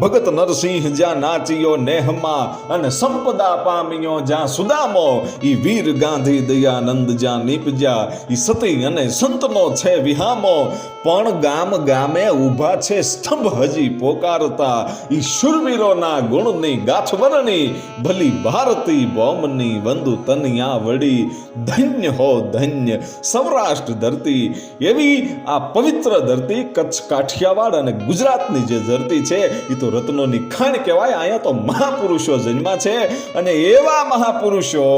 ભગત નરસિંહ જ્યાં નાચ્યો નેહમાં અને સંપદા પામ્યો જ્યાં સુદામો. ઈ વીર ગાંધી દયાનંદ જ્યાં નીપજ્યા, ઈ સતી અને સંતનો છે વિહામો. પણ ગામ ગામે ઊભા છે સ્તંભ હજી પોકારતા. ઈ શુરવીરોના ગુણની ગાથવરણી ભલી ભારતી બોમની વંદુ તનિયા વળી ધન્ય હો ધન્ય, સૌરાષ્ટ્ર ધરતી. એવી આ પવિત્ર ધરતી કચ્છ કાઠિયાવાડ અને ગુજરાતની જે ધરતી છે એ તો રત્નોની ખાણ કહેવાય, અહીંયા તો મહાપુરુષો જન્મા છે. અને એવા મહાપુરુષો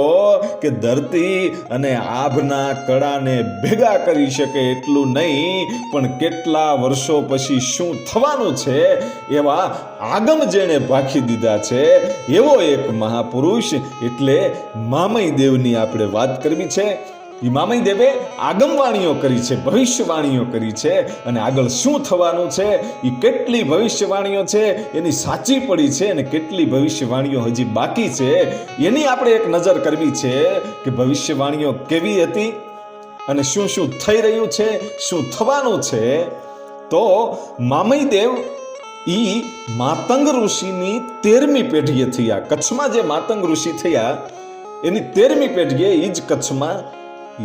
કે ધરતી અને આભના કળાને ભેગા કરી શકે એટલું નહીં પણ કેટલા વર્ષો પછી શું થવાનું છે એવા આગમ જેણે ભાખી દીધા છે, એવો એક મહાપુરુષ એટલે મામઈ દેવની આપણે વાત કરવી છે. એ મામઈ દેવે આગમવાણીઓ કરી છે, ભવિષ્યવાણીઓ કરી છે અને આગળ શું થવાનું છે એ કેટલી ભવિષ્યવાણીઓ છે, એની સાચી પડી છે અને કેટલી ભવિષ્યવાણીઓ હજી બાકી છે, એની આપણે એક નજર કરવી છે કે ભવિષ્યવાણીઓ કેવી હતી? અને શું શું થઈ રહ્યું છે, શું થવાનું છે, તો મામઈદેવ દેવ ઈ માતંગ ઋષિની તેરમી પેઢીએ થયા. કચ્છમાં જે માતંગ ઋષિ થયા, એની તેરમી પેઢીએ એ જ કચ્છમાં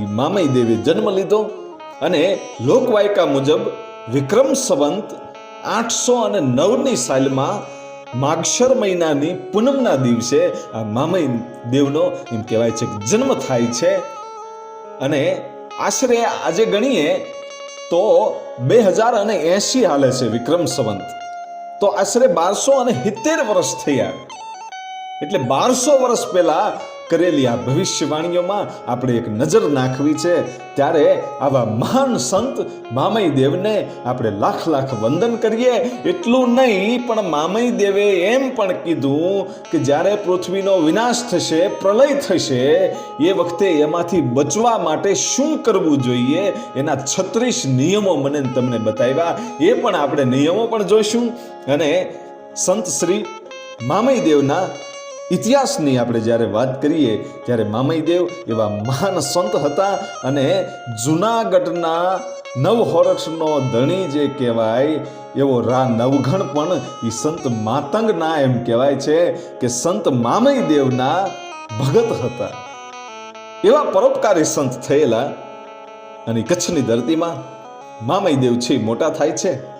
એ મામઈ દેવે જન્મ લીધો અને લોકવાયકા મુજબ વિક્રમ સંવંત આઠસો અને નવની સાલમાં માગશર મહિનાની પૂનમના દિવસે આ મામઈ દેવનો એમ કહેવાય છે કે જન્મ થાય છે. અને આશરે આજે ગણીએ તો બે હજાર અને એંશી હાલે છે વિક્રમ સંવંત. તો આશરે બારસો અને સિત્તેર વર્ષ થયા. એટલે બારસો વર્ષ પહેલા કરેલી આ ભવિષ્યવાણીઓમાં આપણે એક નજર નાખવી છે. ત્યારે આવા મહાન સંત મામઈ દેવને આપણે લાખ લાખ વંદન કરીએ. એટલું નહીં, પણ મામઈ દેવે એમ પણ કીધું કે જ્યારે પૃથ્વીનો વિનાશ થશે, પ્રલય થશે, એ વખતે એમાંથી બચવા માટે શું કરવું જોઈએ? એના છત્રીસ નિયમો મને તમને બતાવ્યા. એ પણ આપણે નિયમો પણ જોઈશું. અને સંત શ્રી મામઈ દેવના ઇતિહાસની આપણે જ્યારે વાત કરીએ, ત્યારે મામઈદેવ એવા મહાન સંત હતા અને જુનાગઢના નવહોરઠનો ધણી જે કહેવાય, એવો રા નવઘણ પણ એ સંત માતંગના એમ કહેવાય છે કે સંત મામઈદેવના ભગત હતા. એવા પરોપકારી સંત થયેલા અને કચ્છની ધરતીમાં મામઈદેવ છે મોટા થાય છે.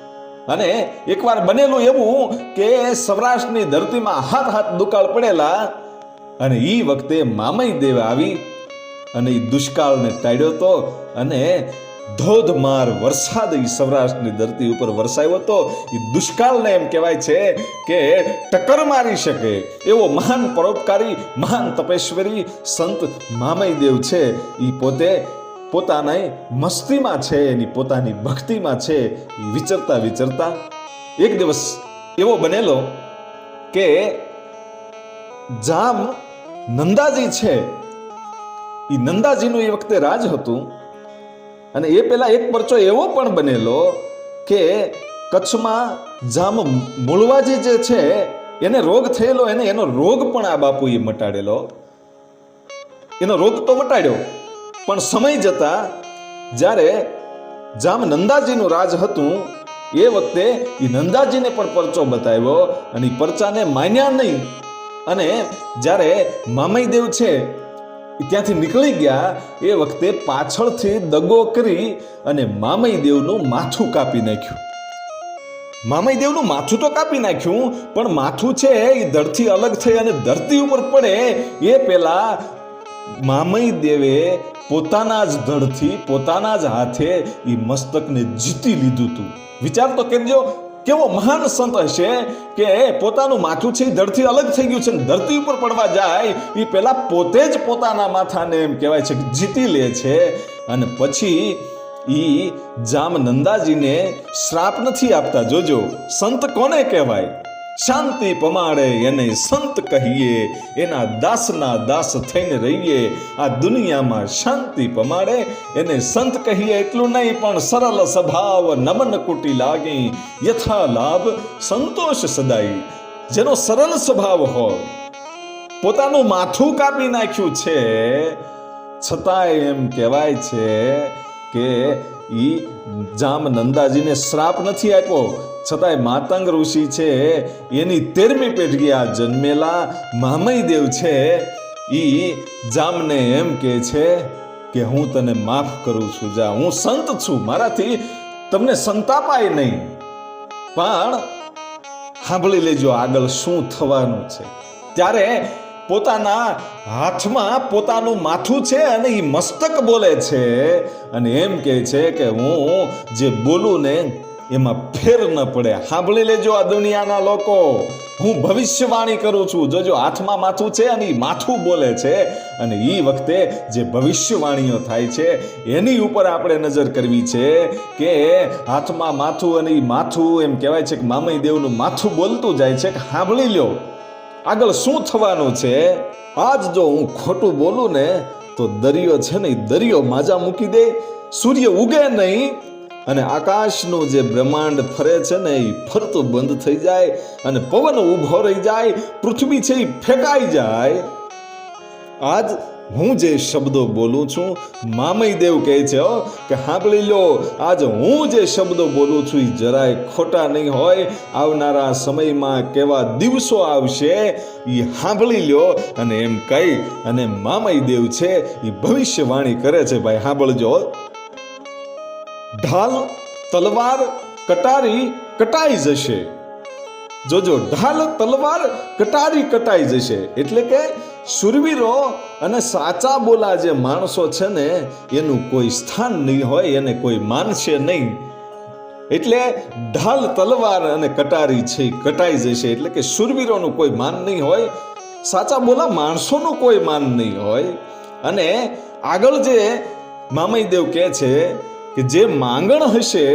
અને એકવાર બનેલું એવું કે સૌરાષ્ટ્રની ધરતીમાં હાથ હાથ દુકાળ પડેલા અને એ વખતે મામઈ દેવ આવી અને એ દુષ્કાળને ટાળ્યો હતો અને ધોધમાર વરસાદ એ સૌરાષ્ટ્રની ધરતી ઉપર વરસાયો હતો એ દુષ્કાળને એમ કહેવાય છે કે ટક્કર મારી શકે. એવો મહાન પરોપકારી, મહાન તપેશ્વરી સંત મામઈ દેવ છે એ પોતે પોતાના મસ્તીમાં છે, એની પોતાની ભક્તિમાં છે એ વિચરતા વિચરતા એક દિવસ એવો બનેલો કે જામ નંદાજી છે. એ નંદાજીનું એ વખતે રાજ હતું અને એ પહેલા એક પરચો એવો પણ બનેલો કે કચ્છમાં જામ મૂળવાજી જે છે, એને રોગ થયેલો, એને એનો રોગ પણ આ બાપુએ મટાડેલો. એનો રોગ તો મટાડ્યો. પણ સમય જતા જ્યારે જામ નંદાજીનું રાજ હતું, એ વખતે એ નંદાજીને પણ પરચો બતાવ્યો અને પરચાને માન્યા નહીં. અને જ્યારે મામઈદેવ છે ત્યાંથી નીકળી ગયા, એ વખતે પાછળથી દગો કરી અને મામઈદેવનું માથું કાપી નાખ્યું. મામઈદેવનું માથું તો કાપી નાખ્યું, પણ માથું છે એ ધરથી અલગ થઈ અને ધરતી ઉપર પડે, એ પેલા મામઈ દેવે પોતાના જ ધડથી પોતાના જ હાથે એ મસ્તકને જીતી લીધું હતું વિચાર તો કરજો, કેવો મહાન સંત હશે કે પોતાનું માથું છે ધડથી અલગ થઈ ગયું છે ધરતી ઉપર પડવા જાય એ પેલા પોતે જ પોતાના માથાને એમ કહેવાય છે કે જીતી લે છે. અને પછી એ જામનંદાજીને શ્રાપ નથી આપતા. જોજો, સંત કોને કહેવાય? શાંતિ પમાડે, એને સંત કહીએ, એના દાસના દાસ થઈને રહીએ. આ દુનિયામાં શાંતિ પમાડે, એને સંત કહીએ, એટલું નહીં, પણ સરળ સ્વભાવ નમન કુટી લાગી. યથા લાભ, સંતોષ સદાય. જેનો સરળ સ્વભાવ હોય, પોતાનું માથું કાપી નાખ્યું છે, છતાંય એમ કહેવાય છે કે ઈ જામ નંદાજીને શ્રાપ નથી આપ્યો. છતાંય માતંગ ઋષિ છે, એની તેરમી પેઢી આ જન્મેલા મામયદેવ છે. ઈ જામને એમ કે છે કે હું તને માફ કરું છું, જા, હું સંત છું, મારાથી તમને સંતાપાય નહીં. પણ સાંભળી લેજો આગળ શું થવાનું છે. ત્યારે પોતાના હાથમાં પોતાનું માથું છે અને એ મસ્તક બોલે છે અને એમ કહે છે કે હું જે બોલું ને એમાં ફેર ન પડે. સાંભળી લેજો આ દુનિયાના લોકો. હું ભવિષ્યવાણી કરું છું. જોજો, હાથમાં માથું છે અને માથું બોલે છે. અને એ વખતે જે ભવિષ્યવાણીઓ થાય છે, એની ઉપર આપણે નજર કરવી છે કે હાથમાં માથું અને માથું એમ કહેવાય છે કે મામય દેવનું માથું બોલતું જાય છે. કે સાંભળી લ્યો, આગળ શું થવાનું છે? આજ જો હું ખોટું બોલું ને, તો દરિયો છે ને દરિયો માજા મૂકી દે. સૂર્ય ઉગે નહીં અને આકાશનું જે બ્રહ્માંડ ફરે છે ને એ ફરતું બંધ થઈ જાય અને પવન ઊભો રહી જાય, પૃથ્વી છે એ ફેંકાઈ જાય. આજ હું જે શબ્દો બોલું છું મામઈ દેવ કહે છે કે સાંભળી લો, આજ હું જે શબ્દો બોલું છું એ જરાય ખોટા નહીં હોય. આવનારા સમયમાં કેવા દિવસો આવશે એ સાંભળી લ્યો અને એમ કહી અને મામઈ દેવ છે એ ભવિષ્યવાણી કરે છે. ભાઈ, સાંભળજો. ઢાલ, તલવાર, કટારી, કટાઈ જશે. જોજો, ઢાલ, તલવાર, કટારી, કટાઈ જશે. એટલે કે સુરવીરો અને સાચા બોલા જે માણસો છે ને, એનું કોઈ સ્થાન નહીં હોય, એને કોઈ માનશે નહીં. એટલે ઢાલ, તલવાર અને કટારી છે કટાઈ જશે. એટલે કે સુરવીરોનું કોઈ માન નહીં હોય, સાચા બોલા માણસોનું કોઈ માન નહીં હોય. અને આગળ જે મામઈદેવ કહે છે કે જે માંગણ હશે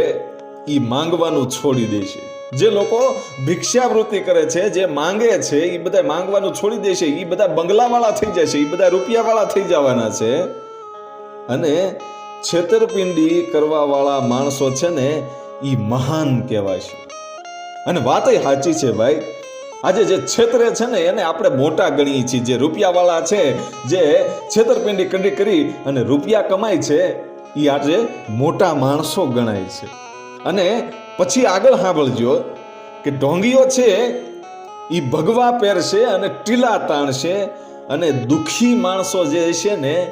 એ માંગવાનું છોડી દેશે. જે લોકો ભિક્ષાવૃત્તિ કરે છે, જે માંગે છે એ બધા માંગવાનું છોડી દેશે. એ બધા બંગલાવાળા થઈ જશે એ બધા રૂપિયાવાળા થઈ જવાના છે. અને છેતરપિંડી કરવાવાળા માણસો છે ને એ મહાન કહેવાશે અને વાત સાચી છે ભાઈ, આજે જે છેતરે છે ને, એને આપણે મોટા ગણીએ છીએ. જે રૂપિયાવાળા છે, જે છેતરપિંડી કરી અને રૂપિયા કમાય છે એ આજે મોટા માણસો ગણાય છે. અને પછી આગળ સાંભળજો કે ઢોંગીઓ છે એ ભગવા પહેરશે અને ટીલા તાણશે અને દુઃખી માણસો જે છે ને,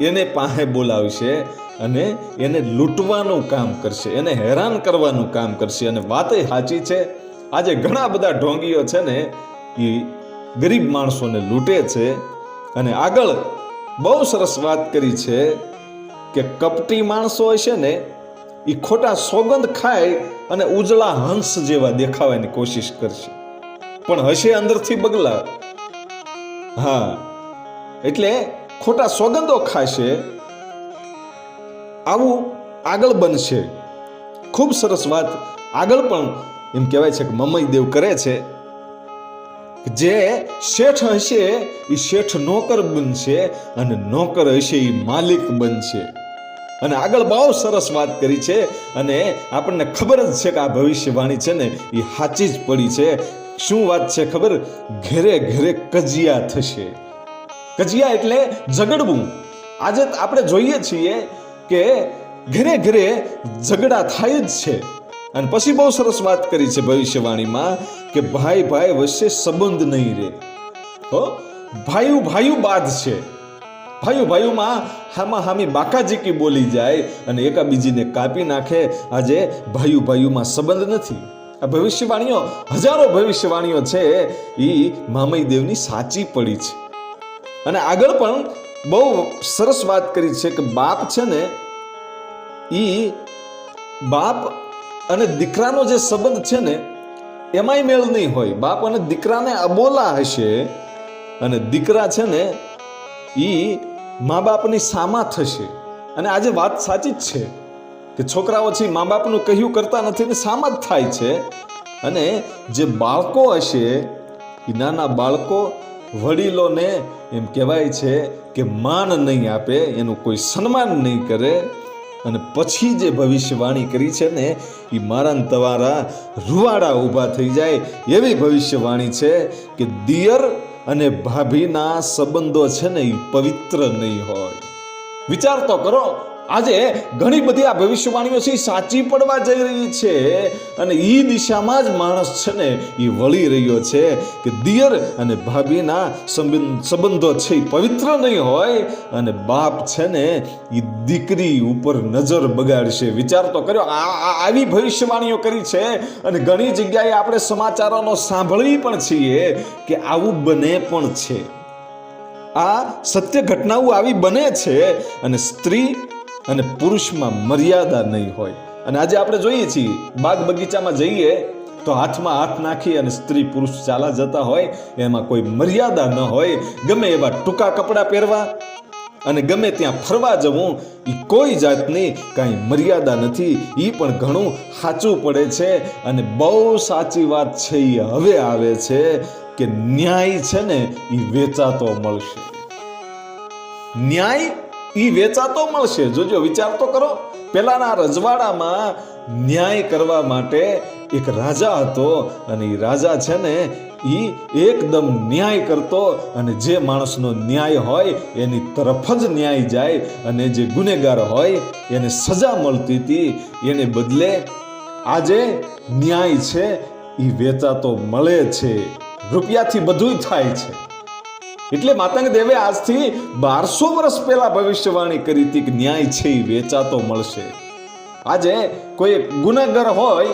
એને પાસે બોલાવશે અને એને લૂંટવાનું કામ કરશે, એને હેરાન કરવાનું કામ કરશે. અને વાતે સાચી છે, આજે ઘણા બધા ઢોંગીઓ છે ને એ ગરીબ માણસોને લૂંટે છે. અને આગળ બહુ સરસ વાત કરી છે કે કપટી માણસો હશે ને એ ખોટા સોગંદ ખાય અને ઉજળા હંસ જેવા દેખાવાની કોશિશ કરશે. પણ હશે અંદરથી બગલા. હા, એટલે ખોટા સોગંદો ખાશે આવું આગળ બનશે. ખૂબ સરસ વાત. આગળ પણ એમ કહેવાય છે કે મમઈ દેવ કરે છે. જે શેઠ હશે એ શેઠ નોકર બનશે અને નોકર હશે એ માલિક બનશે. અને આગળ બહુ સરસ વાત કરી છે અને આપણને ખબર જ છે કે આ ભવિષ્યવાણી છે ને એ સાચી જ પડી છે. શું વાત છે ખબર? ઘેરે ઘેરે કજિયા થશે. કજિયા એટલે ઝઘડવું. આજે આપણે જોઈએ છીએ કે ઘેરે ઘરે ઝઘડા થાય જ છે. અને પછી બહુ સરસ વાત કરી છે ભવિષ્યવાણીમાં કે ભાઈ ભાઈ, વચ્ચે સંબંધ નહીં રહે હો? ભાઈઓ ભાઈઓ બાદ છે. ભાઈઓ ભાઈઓમાં હામાં હામી બાકાજીકી બોલી જાય અને એકાબીજીને કાપી નાખે. આજે ભાઈઓ ભાઈઓમાં સંબંધ નથી. આ ભવિષ્યવાણીઓ, હજારો ભવિષ્યવાણીઓ છે એ મામઈ દેવની સાચી પડી છે. અને આગળ પણ બહુ સરસ વાત કરી છે કે બાપ છે ને એ બાપ અને દીકરાનો જે સંબંધ છે ને એમાંય મેળ નહીં હોય. બાપ અને દીકરાને અબોલા હશે અને દીકરા છે ને એ મા બાપની સામા થશે. અને આજે વાત સાચી જ છે કે છોકરાઓ છે મા બાપનું કહ્યું કરતા નથી ને સામા જ થાય છે. અને જે બાળકો હશે એ નાના બાળકો વડીલોને એમ કહેવાય છે કે માન નહીં આપે, એનું કોઈ સન્માન નહીં કરે. અને પછી જે ભવિષ્યવાણી કરી છે ને એ મારા તમારા રૂવાડા ઊભા થઈ જાય એવી ભવિષ્યવાણી છે કે દિયર અને ભાભીના સંબંધો છે ને એ પવિત્ર નહીં હોય. વિચાર તો કરો આજે ઘણી બધી આ ભવિષ્યવાણીઓ છે એ સાચી પડવા જઈ રહી છે. અને એ દિશામાં જ માણસ છે ને એ વળી રહ્યો છે કે દિયર અને ભાભીના સંબંધો છે એ પવિત્ર નહીં હોય અને બાપ છે ને એ દીકરી ઉપર નજર બગાડશે. વિચાર તો કર્યો, આ આવી ભવિષ્યવાણીઓ કરી છે. અને ઘણી જગ્યાએ આપણે સમાચારોનો સાંભળવી પણ છીએ કે આવું બને પણ છે. આ સત્ય ઘટનાઓ આવી બને છે અને સ્ત્રી અને પુરુષમાં મર્યાદા નહીં હોય. અને આજે આપણે જોઈએ છીએ, બાગ બગીચામાં જઈએ તો હાથમાં હાથ નાખી અને સ્ત્રી પુરુષ ચાલા જતા હોય, એમાં કોઈ મર્યાદા ન હોય, ગમે એવા ટૂંકા કપડાં પહેરવા અને ગમે ત્યાં ફરવા જવું એ કોઈ જાતની કાંઈ મર્યાદા નથી. એ પણ ઘણું સાચું પડે છે અને બહુ સાચી વાત છે એ હવે આવે છે કે ન્યાય છે ને એ વેચાતો મળશે. ન્યાય ઈ વેચાતો મળશે. જોજો, વિચાર તો કરો. પેલાના રજવાડામાં ન્યાય કરવા માટે એક રાજા હતો અને એ રાજા છે ને એ એકદમ ન્યાય કરતો અને જે માણસનો ન્યાય હોય એની તરફ જ ન્યાય જાય અને જે ગુનેગાર હોય એને સજા મળતી હતી. એને બદલે આજે ન્યાય છે એ વેચાતો મળે છે. રૂપિયાથી બધું થાય છે. એટલે માતંગ દેવે આજથી બારસો વર્ષ પહેલા ભવિષ્યવાણી કરી હતી કે ન્યાય છે એ વેચાતો મળશે. આજે કોઈ ગુનેગાર હોય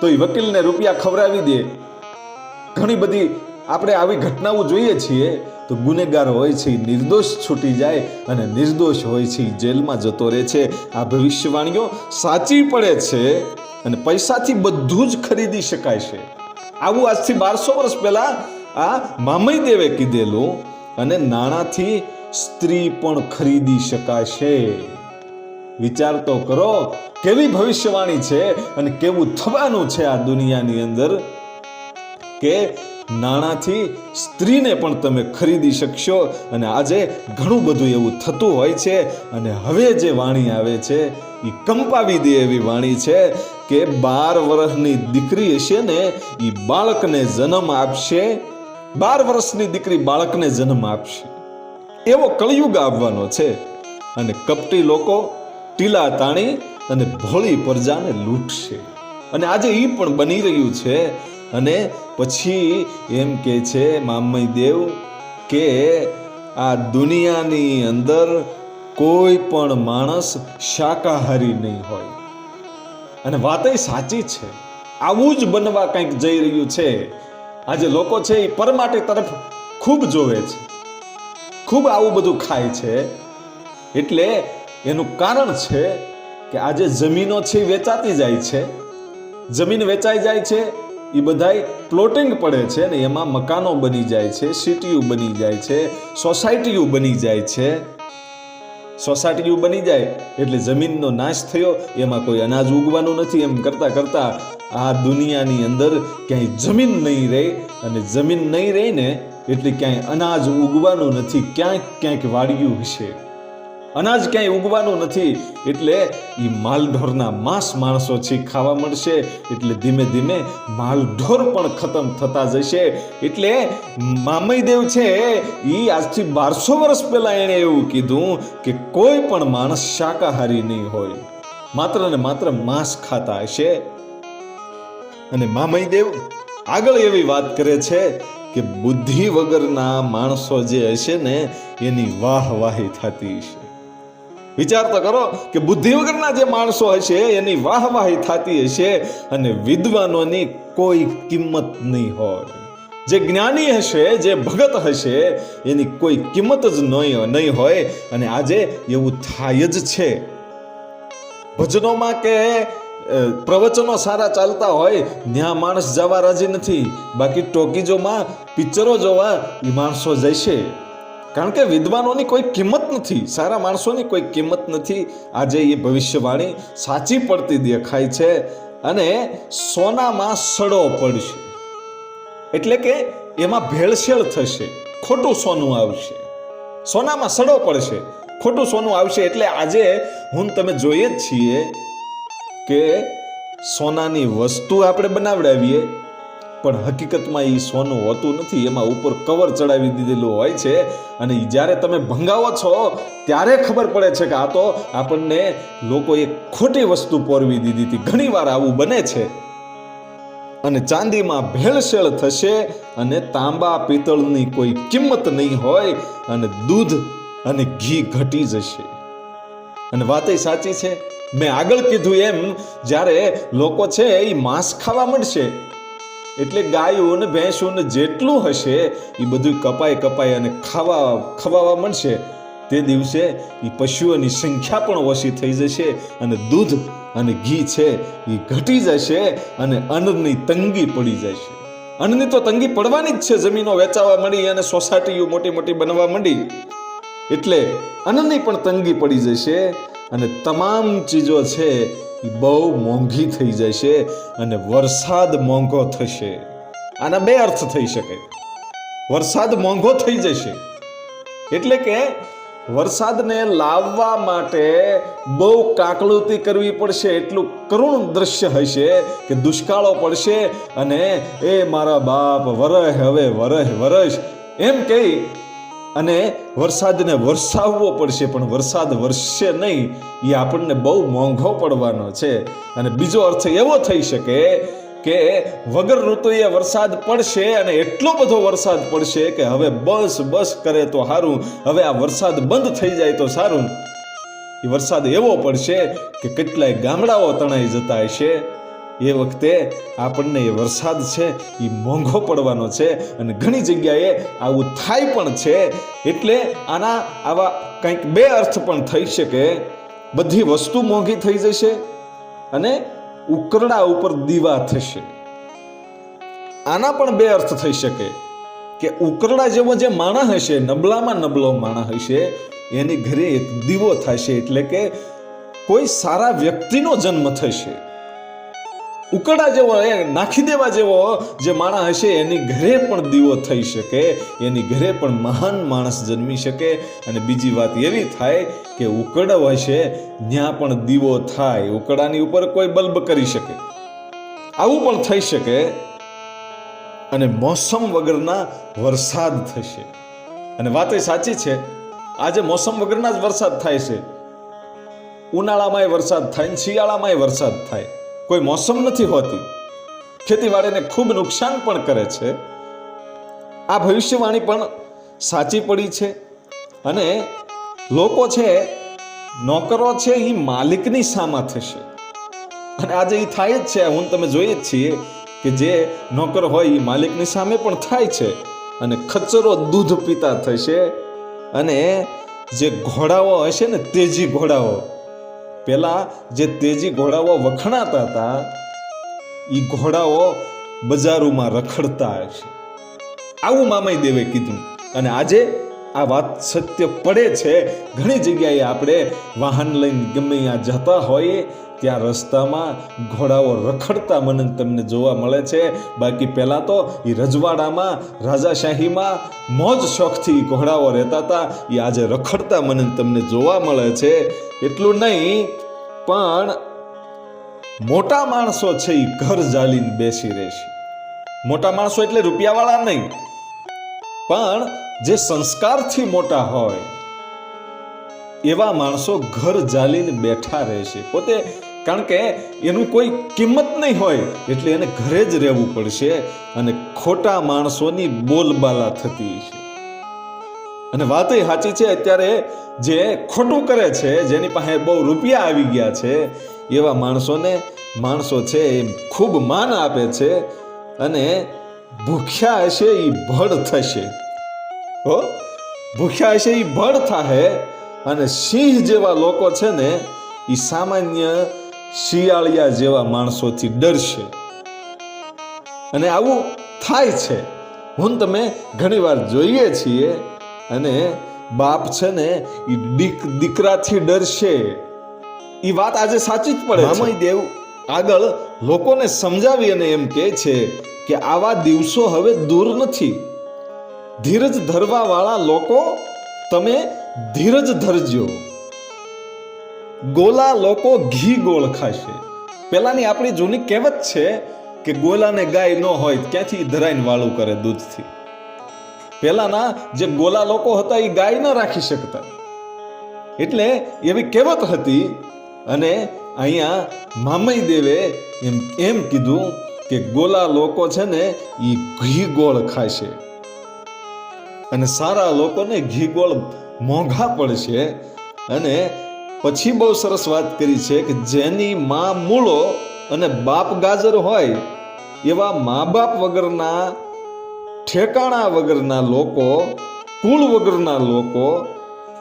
તો એ વકીલને રૂપિયા ખવડાવી દે. ઘણી બધી આપણે આવી ઘટનાઓ જોઈએ છીએ તો ગુનેગાર હોય છે નિર્દોષ છૂટી જાય અને નિર્દોષ હોય છે જેલમાં જતો રહે છે. આ ભવિષ્યવાણીઓ સાચી પડે છે અને પૈસાથી બધું જ ખરીદી શકાય છે. આવું આજથી બારસો વર્ષ પહેલા આ મામઈ દેવે કીધેલું અને નાણાંથી સ્ત્રી પણ ખરીદી શકાશે. વિચાર તો કરો કેવી ભવિષ્યવાણી છે અને કેવું થવાનું છે આ દુનિયાની અંદર કે નાણાંથી સ્ત્રીને પણ તમે ખરીદી શકશો અને આજે ઘણું બધું એવું થતું હોય છે અને હવે જે વાણી આવે છે એ કંપાવી દે એવી વાણી છે કે બાર વર્ષની દીકરી હશે ને એ બાળકને જન્મ આપશે બાર વર્ષની દીકરી બાળકને જન્મ આપશે. એવો કળિયુગ આવવાનો છે અને કપટી લોકો ટીલા તાણી અને ભોળી પ્રજાને લૂંટશે. અને આજે એ પણ બની રહ્યું છે અને પછી એમ કે છે, મામય દેવ, કે આ દુનિયાની અંદર કોઈ પણ માણસ શાકાહારી નહીં હોય. અને વાત સાચી છે. આવું જ બનવા કંઈક જઈ રહ્યું છે. આજે લોકો છે એ પરમાટી તરફ ખૂબ જોવે છે. ખૂબ આવું બધું ખાય છે. એટલે એનું કારણ છે કે આજે જમીનો છે વેચાતી જાય છે. જમીન વેચાઈ જાય છે, એ બધાય પ્લોટિંગ પડે છે ને એમાં મકાનો બની જાય છે, સિટીઓ બની જાય છે, સોસાયટીઓ બની જાય છે. સોસાયટીઓ બની જાય એટલે જમીનનો નાશ થયો, એમાં કોઈ અનાજ ઉગવાનું નથી એમ કરતાં કરતાં આ દુનિયાની અંદર ક્યાંય જમીન નહીં રહે અને જમીન નહીં રહે ને એટલે ક્યાંય અનાજ ઉગવાનું નથી. ક્યાંક ક્યાંક વાળ્યું હશે. અનાજ ક્યાંય ઉગવાનું નથી એટલે એ માલઢોરના માંસ માણસો છે ખાવા મળશે એટલે ધીમે ધીમે માલઢોર પણ ખતમ થતા જશે. એટલે મામઈદેવ છે એ આજથી બારસો વર્ષ પહેલા એણે એવું કીધું કે કોઈ પણ માણસ શાકાહારી નહીં હોય. માત્ર ને માત્ર માંસ ખાતા હશે અને મામઈદેવ આગળ એવી વાત કરે છે કે બુદ્ધિ વગરના માણસો જે હશે ને, એની વાહ વાહી થતી હશે. વિચાર તો કરો કે બુદ્ધિ વગરના જે માણસો હશે, એની વાહવાહી થતી હશે અને વિદ્વાનોની કોઈ કિંમત નહીં હોય. જે જ્ઞાની હશે, જે ભગત હશે, એની કોઈ કિંમત જ નહીં નહીં હોય અને આજે એવું થાય જ છે. ભજનોમાં કે પ્રવચનો સારા ચાલતા હોય ત્યાં માણસ જવા રાજી નથી. બાકી ટોકીજોમાં, પિક્ચરો જોવા એ માણસો જશે કારણ કે વિદ્વાનોની કોઈ કિંમત નથી. સારા માણસોની કોઈ કિંમત નથી. આજે એ ભવિષ્યવાણી સાચી પડતી દેખાય છે અને સોનામાં સડો પડશે. એટલે કે એમાં ભેળસેળ થશે. ખોટું સોનું આવશે. સોનામાં સડો પડશે. ખોટું સોનું આવશે એટલે આજે, હું તમે જોઈએ જ છીએ કે સોનાની વસ્તુ આપણે બનાવડાવીએ. પણ હકીકતમાં એ સોનું હોતું નથી. એમાં ઉપર કવર ચડાવી દીધેલું હોય છે. અને જ્યારે તમે ભંગાવો છો, ત્યારે ખબર પડે છે કે આ તો આપણને લોકોએ ખોટી વસ્તુ પોરવી દીધી હતી. ઘણીવાર આવું બને છે. અને ચાંદીમાં ભેળસેળ થશે અને તાંબા પિત્તળની કોઈ કિંમત નહીં હોય અને દૂધ અને ઘી ઘટી જશે. અને વાત સાચી છે? મેં આગળ કીધું એમ, જ્યારે લોકો છે એ માંસ ખાવા મળશે એટલે ગાયું ને ભેંસું ને જેટલું હશે, એ બધું કપાઈ કપાઈ અને ખાવા, ખવાવા મળશે તે દિવસે એ પશુઓની સંખ્યા પણ ઓછી થઈ જશે અને દૂધ અને ઘી છે એ ઘટી જશે અને અન્નની તંગી પડી જશે. અન્નની તો તંગી પડવાની જ છે, જમીનો વેચાવા મળી અને સોસાયટીઓ મોટી મોટી બનવા માંડી. એટલે અન્નની પણ તંગી પડી જશે અને તમામ ચીજો છે એ બહુ મોંઘી થઈ જશે અને વરસાદ મોંઘો થશે. આના બે અર્થ થઈ શકે. વરસાદ મોંઘો થઈ જશે. એટલે કે વરસાદને લાવવા માટે બહુ કાકળુતી કરવી પડશે, એટલું કરુણ દ્રશ્ય હશે કે દુષ્કાળો પડશે અને એ મારા બાપ વરહ હવે વરહ વરસ એમ કહી અને વરસાદને વરસાવવો પડશે, પણ વરસાદ વરસશે નહીં. એ આપણને બહુ મોંઘો પડવાનો છે. અને બીજો અર્થ એવો થઈ શકે કે વગર ઋતુએ વરસાદ પડશે અને એટલો બધો વરસાદ પડશે કે હવે બસ બસ કરે તો સારું હવે આ વરસાદ બંધ થઈ જાય તો સારું. એ વરસાદ એવો પડશે કે કેટલાય ગામડાઓ તણાઈ જતા હશે. એ વખતે આપણને એ વરસાદ છે, એ મોંઘો પડવાનો છે અને ઘણી જગ્યાએ આવું થાય પણ છે. એટલે આના આવા કંઈક બે અર્થ પણ થઈ શકે. બધી વસ્તુ મોંઘી થઈ જશે અને ઉકરડા ઉપર દીવા થશે. આના પણ બે અર્થ થઈ શકે કે ઉકરડા જેવો જે માણસ હશે, નબળામાં નબળો માણસ હશે, એની ઘરે એક દીવો થશે એટલે કે કોઈ સારા વ્યક્તિનો જન્મ થશે. ઉકરડા જેવો એ નાખી દેવા જેવો જે માણસ હશે, એની ઘરે પણ દીવો થઈ શકે, એની ઘરે પણ મહાન માણસ જન્મી શકે. અને બીજી વાત એવી થાય કે ઉકરડો હશે ત્યાં પણ દીવો થાય. ઉકળાની ઉપર કોઈ બલ્બ કરી શકે. આવું પણ થઈ શકે. અને મોસમ વગરના વરસાદ થશે. અને વાત એ સાચી છે, આજે મોસમ વગરના જ વરસાદ થાય છે. ઉનાળામાંય વરસાદ થાય શિયાળામાંય વરસાદ થાય. કોઈ મોસમ નથી હોતી. ખેતીવાડીને ખૂબ નુકસાન પણ કરે છે. આ ભવિષ્યવાણી પણ સાચી પડી છે અને લોકો છે, નોકરો છે એ માલિકની સામા થશે. અને આજે એ થાય જ છે હું તમે જોઈએ જ છીએ કે જે નોકર હોય એ માલિકની સામે પણ થાય છે અને ખચરો દૂધ પીતા થશે અને જે ઘોડાઓ હશે ને તેજી ઘોડાઓ પેલા જે તેજી ઘોડાઓ વખણાતા હતા એ ઘોડાઓ બજારોમાં રખડતા હશે. આવું મામાઈ દેવે કીધું. અને આજે આ વાત સત્ય પડે છે. ઘણી જગ્યાએ આપણે વાહન લઈને ગમે ત્યાં જતા હોઈએ ત્યાં રસ્તામાં ઘોડાઓ રખડતા મને તમને જોવા મળે છે. બાકી પહેલાં તો એ રજવાડામાં, રાજાશાહીમાં મોજ શોખથી ઘોડાઓ રહેતા હતા. એ આજે રખડતા મને તમને જોવા મળે છે. એટલું નહીં, પણ મોટા માણસો છે એ ઘર જાલીને બેસી રહેશે મોટા માણસો એટલે રૂપિયાવાળા નહીં, પણ જે સંસ્કારથી મોટા હોય, એવા માણસો ઘર જાલીને બેઠા રહેશે પોતે કારણ કે એનું કોઈ કિંમત નહીં હોય, એટલે એને ઘરે જ રહેવું પડશે અને ખોટા માણસોની બોલબાલા થતી છે અને વાત એ સાચી છે, અત્યારે જે ખોટું કરે છે, જેની પાસે બહુ રૂપિયા આવી ગયા છે, એવા માણસોને માણસો છે એ ખૂબ માન આપે છે અને ભૂખ્યા હશે એ ભળ થશે. હો? ભૂખ્યા હશે એ ભળ થાહે અને સિંહ જેવા લોકો છે ને એ સામાન્ય શિયાળિયા જેવા માણસોથી ડરશે અને આવું થાય છે. હું તમે ઘણીવાર જોઈએ છીએ અને બાપ છે ને એ દીક દીકરાથી ડરશે એ વાત આજે સાચી જ પડે મામય દેવ આગળ લોકોને સમજાવી અને એમ કહે છે કે આવા દિવસો હવે દૂર નથી. ધીરજ ધરવા વાળા લોકો તમે ધીરજ ધરજો. ગોલા લોકો ઘી ગોળ ખાશે પેલાની આપણી જૂની કહેવત છે કે ગોલાને ગાય ન હોય ક્યાંથી ધરાઈને વાળું કરે દૂધથી? પહેલાના જે ગોલા લોકો હતા એ ગાય ન રાખી શકતા. એટલે એવી કહેવત હતી અને અહીંયા મામઈ દેવે એમ એમ કીધું કે ગોલા લોકો છે ને એ ઘી ગોળ ખાશે અને સારા લોકોને ઘી ગોળ મોંઘા પડશે અને પછી બહુ સરસ વાત કરી છે કે જેની મા મૂળો અને બાપ ગાજર હોય, એવા મા બાપ વગરના, ઠેકાણા વગરના લોકો, કુળ વગરના લોકો,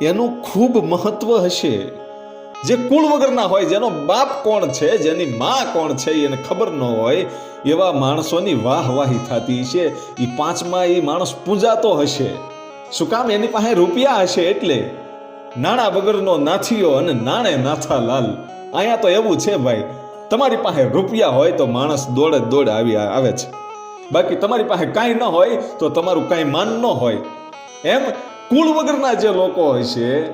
એનું ખૂબ મહત્વ હશે. જે કુળ વગરના હોય, જેનો બાપ કોણ છે, જેની મા કોણ છે, એને ખબર ન હોય, એવા માણસોની વાહવાહી થતી છે. એ પાંચમાં એ માણસ પૂજાતો હશે. શું કામ? એની પાસે રૂપિયા હશે એટલે? નાણા વગરનો નાથીઓ અને નાણે નાથા લાલ અહીંયા તો એવું છે ભાઈ, તમારી પાસે રૂપિયા હોય તો માણસ દોડે દોડે આવી આવે છે. બાકી તમારી પાસે કાંઈ ન હોય તો તમારું કાંઈ માન ન હોય. એમ કુળ વગરના જે લોકો હોય છે,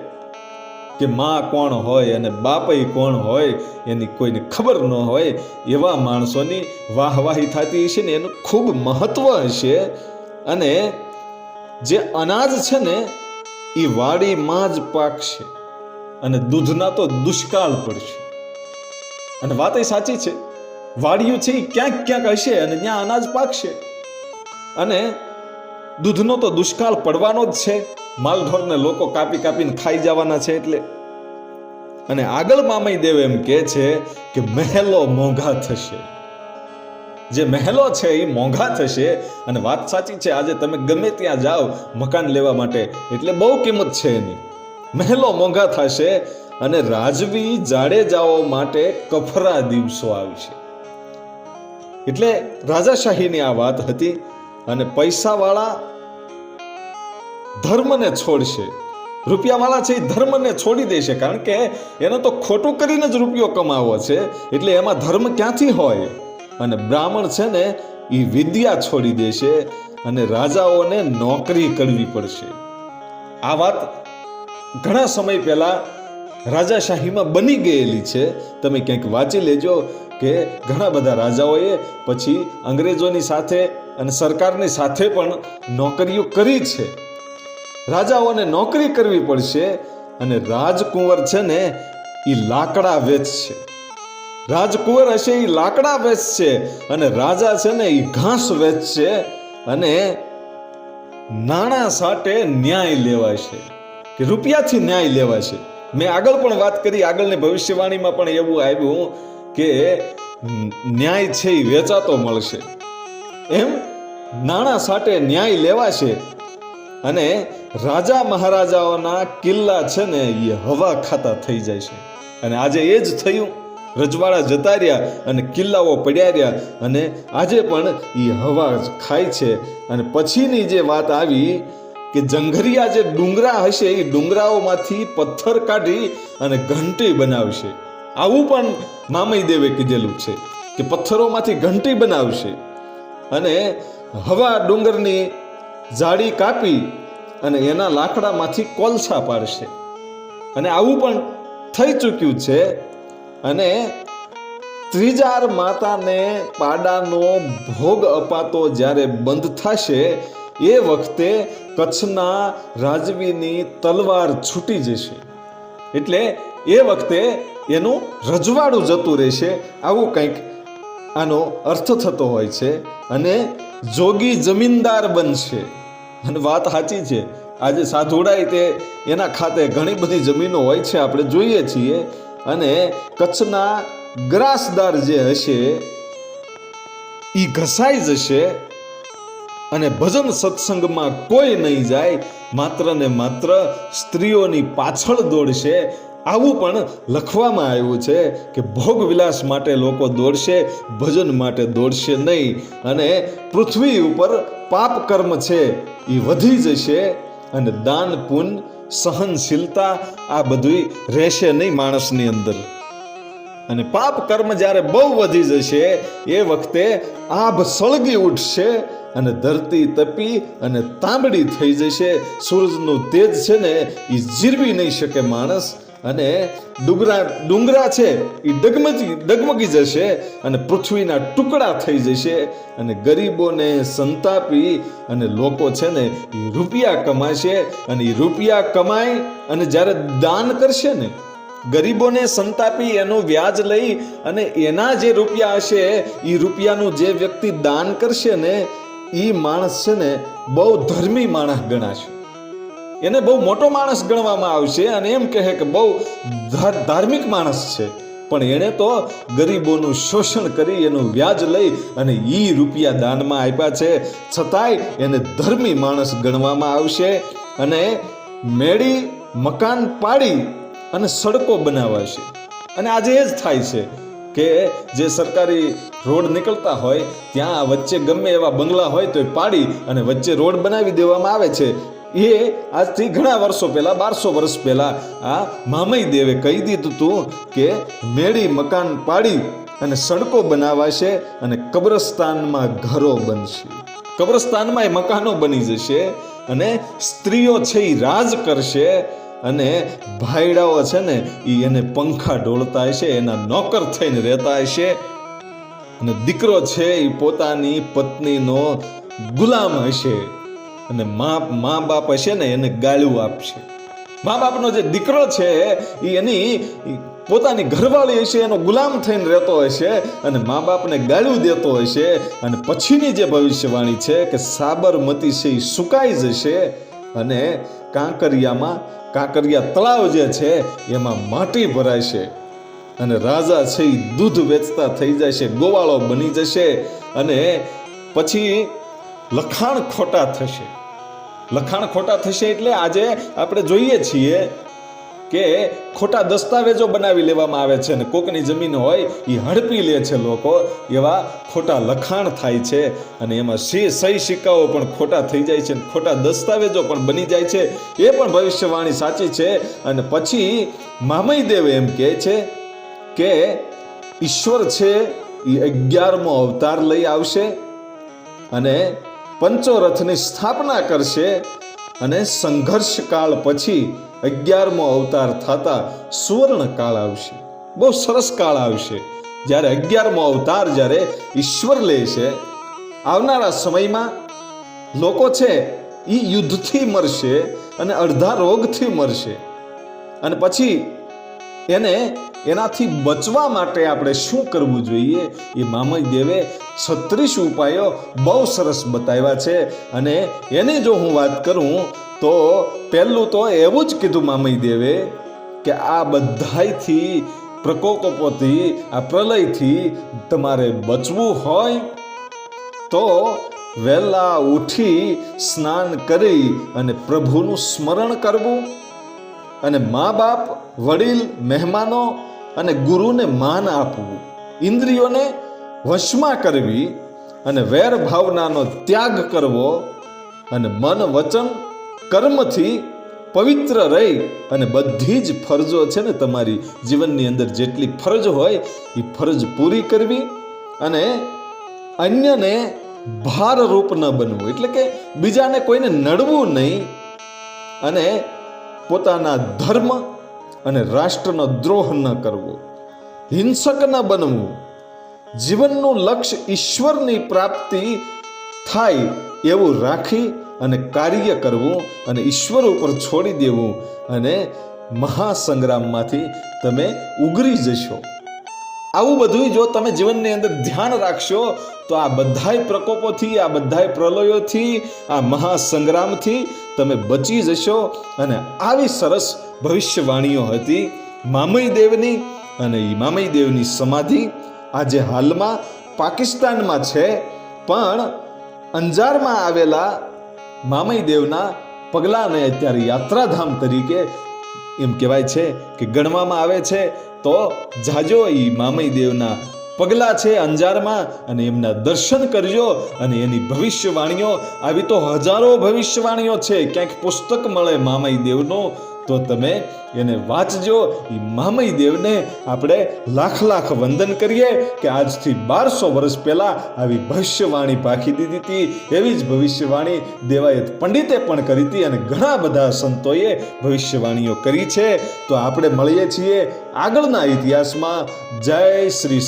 કે માં કોણ હોય અને બાપય કોણ હોય, એની કોઈને ખબર ન હોય, એવા માણસોની વાહવાહી થતી હશે ને એનું ખૂબ મહત્વ હશે. અને જે અનાજ છે ને એ વાડીમાં જ પાકશે અને દૂધના તો દુષ્કાળ પડશે. અને વાત એ સાચી છે, વાડીઓ છે એ ક્યાંક ક્યાંક હશે અને ત્યાં અનાજ પાકશે. અને દૂધનો તો દુષ્કાળ પડવાનો જ છે, માલઢોરને લોકો કાપી કાપીને ખાઈ જવાના છે એટલે. અને આગળ મામઈ દેવ એમ કે છે કે મહેલો મોંઘા થશે. જે મહેલો છે એ મોંઘા થશે. અને વાત સાચી છે, આજે તમે ગમે ત્યાં જાઓ, મકાન લેવા માટે, એટલે બહુ કિંમત છે એની. મહેલો મોંઘા થશે અને રાજવી જાડેજાઓ માટે કફરા દિવસો આવશે. એટલે રાજાશાહીની આ વાત હતી અને પૈસાવાળા ધર્મને છોડશે. રૂપિયાવાળા છે એ ધર્મને છોડી દેશે, કારણ કે એને તો ખોટું કરીને જ રૂપિયો કમાવો છે, એટલે એમાં ધર્મ ક્યાંથી હોય? અને બ્રાહ્મણ છે ને એ વિદ્યા છોડી દેશે અને રાજાઓને નોકરી કરવી પડશે. આ વાત ઘણા સમય પહેલા રાજાશાહીમાં બની ગયેલી છે. તમે ક્યાંક વાંચી લેજો કે ઘણા બધા રાજાઓએ પછી અંગ્રેજોની સાથે અને સરકારની સાથે પણ નોકરીઓ કરી છે. રાજાઓને નોકરી કરવી પડશે અને રાજકુંવર છે ને એ લાકડા વેચશે. રાજકુંવર હશે એ લાકડા વેચશે અને રાજા છે ને એ ઘાસ વેચશે અને નાણાં સાટે ન્યાય લેવાશે. કે રૂપિયાથી ન્યાય લેવાશે. મેં આગળ પણ વાત કરી, આગળની ભવિષ્યવાણીમાં પણ એવું આવ્યું કે ન્યાય છે એ વેચાતો મળશે. એમ નાણાં સાટે ન્યાય લેવાશે અને રાજા મહારાજાઓના કિલ્લા છે ને એ હવા ખાતા થઈ જાય છે. અને આજે એ જ થયું. રજવાડા જતા રહ્યા અને કિલ્લાઓ પડ્યા રહ્યા અને આજે પણ એ હવા ખાય છે. અને પછીની જે વાત આવી કે જંઘરિયા જે ડુંગરા હશે, એ ડુંગરાઓમાંથી પથ્થર કાઢી અને ઘંટી બનાવશે. આવું પણ મામઈ દેવે કીધેલું છે કે પથ્થરોમાંથી ઘંટી બનાવશે. અને હવા ડુંગરની જાડી કાપી અને એના લાકડામાંથી કોલસા પાડશે. અને આવું પણ થઈ ચૂક્યું છે અને ત્રીજાર માતાને પાડાનો ભોગ અપાતો જ્યારે બંધ થશે, એ વખતે કચ્છના રાજવીની તલવાર છૂટી જશે. એટલે એ વખતે એનું રજવાડું જતું રહેશે. આવું કંઈક આનો અર્થ થતો હોય છે અને જોગી જમીનદાર બનશે. અને વાત સાચી છે. આજે સાધુડાય તે એના ખાતે ઘણી બધી જમીનો હોય છે, આપણે જોઈએ છીએ. અને કચ્છના ગ્રાસદાર જે હશે એ ઘસાઈ જશે અને ભજન સત્સંગમાં કોઈ નહીં જાય, માત્ર ને માત્ર સ્ત્રીઓની પાછળ દોડશે. આવું પણ લખવામાં આવ્યું છે કે ભોગ વિલાસ માટે લોકો દોડશે, ભજન માટે દોડશે નહીં. અને પૃથ્વી ઉપર પાપ કર્મ છે એ વધી જશે અને દાન પુન સહનશીલતા આ બધું રહેશે નહીં માણસની અંદર. અને પાપ કર્મ જ્યારે બહુ વધી જશે, એ વખતે આભ સળગી ઉઠશે અને ધરતી તપી અને તાંબડી થઈ જશે. સૂરજનું તેજ છે ને એ જીરવી નહીં શકે માણસ. અને ડુંગરા ડુંગરા છે એ ડગમગી ડગમગી જશે અને પૃથ્વીના ટુકડા થઈ જશે અને ગરીબોને સંતાપી અને લોકો છે ને એ રૂપિયા કમાશે અને એ રૂપિયા કમાય અને જ્યારે દાન કરશે ને, ગરીબોને સંતાપી, એનું વ્યાજ લઈ અને એના જે રૂપિયા હશે એ રૂપિયાનું જે વ્યક્તિ દાન કરશે ને એ માણસ છે ને બહુ ધર્મી માણસ ગણાશે. એને બહુ મોટો માણસ ગણવામાં આવશે અને એમ કહે કે બહુ ધાર્મિક માણસ છે. પણ એણે તો ગરીબોનું શોષણ કરી એનું વ્યાજ લઈ અને ઈ રૂપિયા દાનમાં આપ્યા છે. છતાંય એને ધર્મી માણસ ગણવામાં આવશે અને મેળી, મકાન પાડી અને સડકો બનાવાશે. અને આજે એ જ થાય છે કે જે સરકારી રોડ નીકળતા હોય, ત્યાં વચ્ચે ગમે એવા બંગલા હોય તો એ પાડી અને વચ્ચે રોડ બનાવી દેવામાં આવે છે. એ આજથી ઘણા વર્ષો પહેલા, બારસો વર્ષ પહેલા આ મામઈ દેવે કહી દીધું હતું કે મેળી મકાન પાડી અને સડકો બનાવાશે અને કબ્રસ્તાનમાં ઘરો બનશે. કબ્રસ્તાનમાં એ મકાનો બની જશે અને સ્ત્રીઓ છે એ રાજ કરશે અને ભાઈડાઓ છે ને એ એને પંખા ઢોળતા હશે, એના નોકર થઈને રહેતા હશે અને દીકરો છે એ પોતાની પત્નીનો ગુલામ હશે. અને મા મા બાપ હશે ને એને ગાળું આપશે. મા બાપનો જે દીકરો છે એ એની પોતાની ઘરવાળી હશે, એનો ગુલામ થઈને રહેતો હશે અને મા બાપને ગાળું દેતો હશે અને પછીની જે ભવિષ્યવાણી છે કે સાબરમતી છે એ સુકાઈ જશે અને કાંકરિયામાં કાંકરિયા તળાવ જે છે, એમાં માટી ભરાશે અને રાજા છે એ દૂધ વેચતા થઈ જશે, ગોવાળો બની જશે અને પછી લખાણ ખોટા થશે. લખાણ ખોટા થશે એટલે આજે આપણે જોઈએ છીએ કે ખોટા દસ્તાવેજો બનાવી લેવામાં આવે છે અને કોકની જમીન હોય એ હડપી લે છે લોકો. એવા ખોટા લખાણ થાય છે અને એમાં સી સહી સિક્કાઓ પણ ખોટા થઈ જાય છે ને ખોટા દસ્તાવેજો પણ બની જાય છે. એ પણ ભવિષ્યવાણી સાચી છે અને પછી મામઈ દેવ એમ કહે છે કે ઈશ્વર છે એ અગિયારમો અવતાર લઈ આવશે અને પંચોરથની સ્થાપના કરશે અને સંઘર્ષ કાળ પછી અગિયારમો અવતાર થતા સુવર્ણ કાળ આવશે. બહુ સરસ કાળ આવશે. જ્યારે અગિયારમો અવતાર જ્યારે ઈશ્વર લે છે, આવનારા સમયમાં લોકો છે એ યુદ્ધથી મરશે અને અડધા રોગથી મરશે. અને પછી એને એનાથી બચવા માટે આપણે શું કરવું જોઈએ? એ મામય દેવે છત્રીસ ઉપાયો બહુ સરસ બતાવ્યા છે અને એની જો હું વાત કરું, તો પહેલું તો એવું જ કીધું મામય દેવે કે આ બધાથી પ્રકોપોથી, આ પ્રલયથી તમારે બચવું હોય તો વહેલા ઉઠી સ્નાન કરી અને પ્રભુનું સ્મરણ કરવું અને મા બાપ, વડીલ, મહેમાનો અને ગુરુને માન આપવું. ઇન્દ્રિયોને વશમાં કરવી અને વેર ભાવનાનો ત્યાગ કરવો અને મન વચન કર્મથી પવિત્ર રહી અને બધી જ ફરજો છે ને તમારી જીવનની અંદર જેટલી ફરજ હોય એ ફરજ પૂરી કરવી અને અન્યને ભારરૂપ ન બનવું. એટલે કે બીજાને કોઈને નડવું નહીં અને પોતાના ધર્મ અને રાષ્ટ્રનો દ્રોહ ન કરવો હિંસક ન બનવું, જીવનનું લક્ષ્ય ઈશ્વરની પ્રાપ્તિ થાય એવું રાખી અને કાર્ય કરવું અને ઈશ્વર ઉપર છોડી દેવું અને મહાસંગ્રામમાંથી તમે ઉગરી જશો. આવું બધું જો તમે જીવનની અંદર ધ્યાન રાખશો તો આ બધાય પ્રકોપોથી, આ બધાય પ્રલયોથી, આ મહાસંગ્રામથી તમે બચી જશો અને આવી સરસ ભવિષ્યવાણીઓ હતી મામઈ દેવની અને એ મામઈ દેવની સમાધિ આજે હાલમાં પાકિસ્તાનમાં છે. પણ અંજારમાં આવેલા મામઈ દેવના પગલાંને અત્યારે યાત્રાધામ તરીકે એમ કહેવાય છે કે ગણવામાં આવે છે. તો જાજો એ મામઈ દેવના પગલા છે અંજારમાં અને એમના દર્શન કરજો અને એની ભવિષ્યવાણીઓ, આવી તો હજારો ભવિષ્યવાણીઓ છે, ક્યાંક પુસ્તક મળે મામાઈ દેવનો, તો તમે એને વાંચજો. એ મામઈ દેવને આપણે લાખ લાખ વંદન કરીએ કે આજથી બારસો વર્ષ પહેલાં આવી ભવિષ્યવાણી પાખી દીધી હતી. એવી જ ભવિષ્યવાણી દેવાયત પંડિતે પણ કરી હતી અને ઘણા બધા સંતોએ ભવિષ્યવાણીઓ કરી છે. તો આપણે મળીએ છીએ આગળના ઇતિહાસમાં. જય શ્રી